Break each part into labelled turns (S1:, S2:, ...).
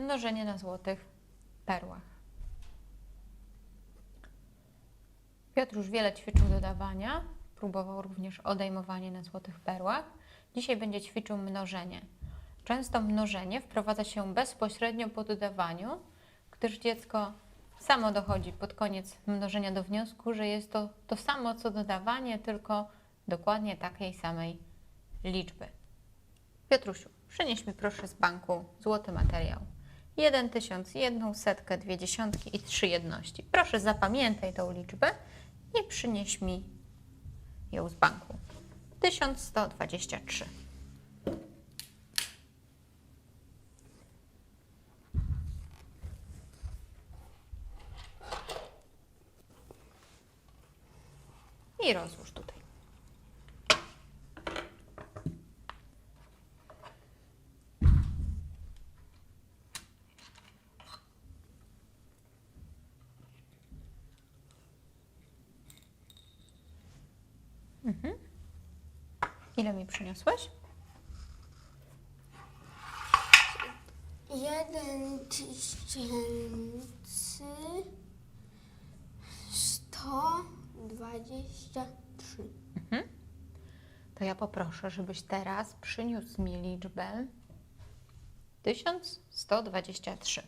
S1: mnożenie na złotych perłach. Piotr już wiele ćwiczył dodawania, próbował również odejmowanie na złotych perłach. Dzisiaj będzie ćwiczył mnożenie. Często mnożenie wprowadza się bezpośrednio po dodawaniu, gdyż dziecko samo dochodzi pod koniec mnożenia do wniosku, że jest to to samo co dodawanie, tylko dokładnie takiej samej liczby. Piotrusiu, przynieś mi proszę z banku złoty materiał. Jeden tysiąc, jedną setkę, dwie dziesiątki i trzy jedności. Proszę zapamiętaj tą liczbę i przynieś mi ją z banku. 1123. I rozłóż tutaj. Ile mi przyniosłeś?
S2: Jeden tysięcy sto dwadzieścia trzy.
S1: To ja poproszę, żebyś teraz przyniósł mi liczbę 1123.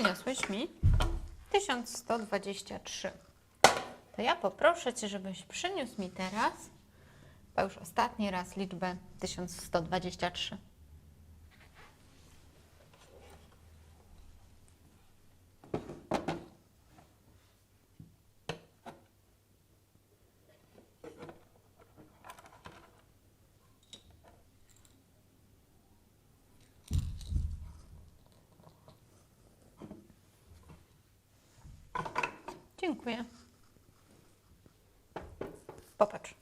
S1: Przyniosłeś mi 1123. To ja poproszę Cię, żebyś przyniósł mi teraz, to już ostatni raz, liczbę 1123. Dziękuję. Popatrz.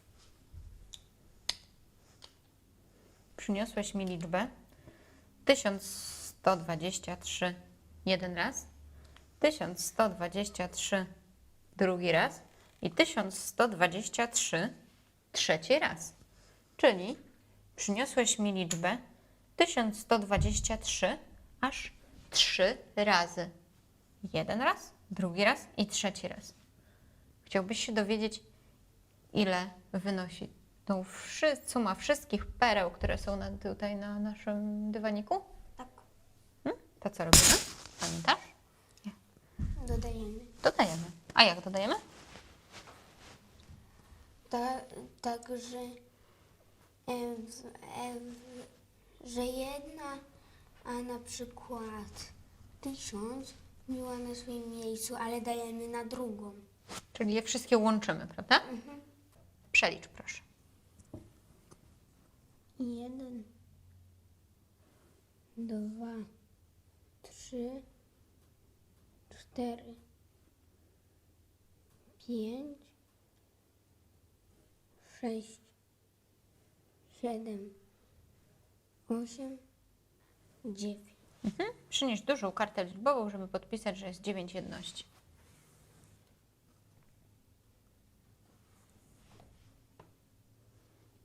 S1: Przyniosłeś mi liczbę 1123 jeden raz, 1123 drugi raz i 1123 trzeci raz. Czyli przyniosłeś mi liczbę 1123 aż trzy razy. Jeden raz, drugi raz i trzeci raz. Chciałbyś się dowiedzieć, ile wynosi tą wszy- suma wszystkich pereł, które są na, tutaj na naszym dywaniku?
S2: Tak.
S1: Hmm? To co robimy? Pamiętasz?
S2: Dodajemy.
S1: Dodajemy. A jak dodajemy?
S2: Ta, tak, że, e, w, e, w, że jedna, a na przykład tysiąc miała na swoim miejscu, ale dajemy na drugą.
S1: Czyli je wszystkie łączymy, prawda? Przelicz proszę.
S2: Jeden, dwa, trzy, cztery, pięć, sześć, siedem, osiem, dziewięć.
S1: Mhm. Przynieś dużą kartę liczbową, żeby podpisać, że jest 9 jedności.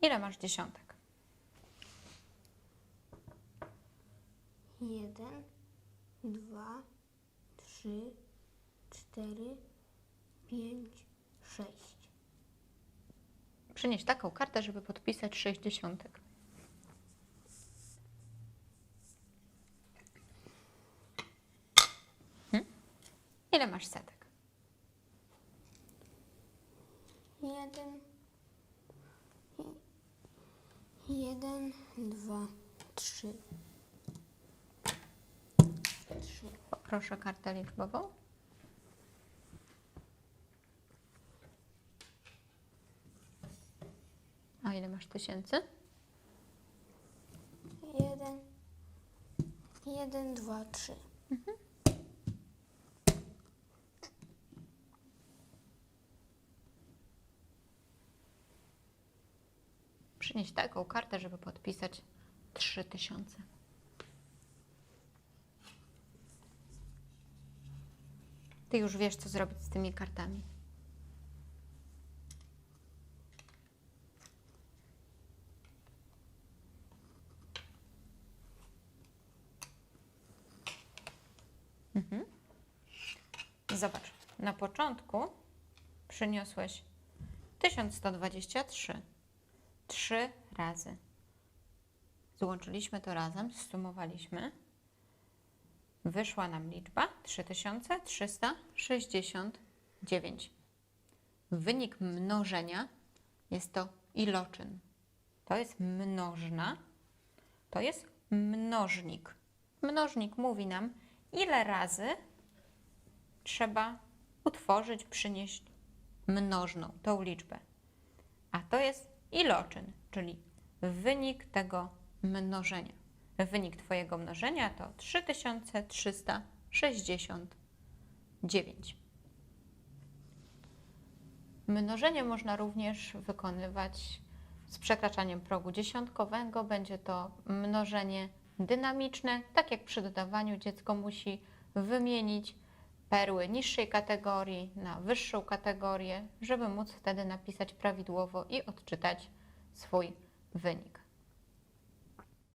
S1: Ile masz dziesiątek?
S2: Jeden, dwa, trzy, cztery, pięć, sześć.
S1: Przynieś taką kartę, żeby podpisać 6 dziesiątek.
S2: jeden, jeden, dwa, trzy. trzy.
S1: Poproszę kartę liczbową. A ile masz tysięcy?
S2: Jeden, jeden, dwa,
S1: trzy. Mhm. Taką kartę, żeby podpisać 3000. Ty już wiesz, co zrobić z tymi kartami. Mhm. Zobacz, na początku przyniosłeś 1123 trzy razy. Złączyliśmy to razem, zsumowaliśmy. Wyszła nam liczba 3369. Wynik mnożenia jest to iloczyn. To jest mnożna, to jest mnożnik. Mnożnik mówi nam, ile razy trzeba utworzyć, przynieść mnożną, tą liczbę. A to jest iloczyn, czyli wynik tego mnożenia. Wynik Twojego mnożenia to 3369. Mnożenie można również wykonywać z przekraczaniem progu dziesiątkowego. Będzie to mnożenie dynamiczne. Tak jak przy dodawaniu dziecko musi wymienić perły niższej kategorii na wyższą kategorię, żeby móc wtedy napisać prawidłowo i odczytać swój wynik.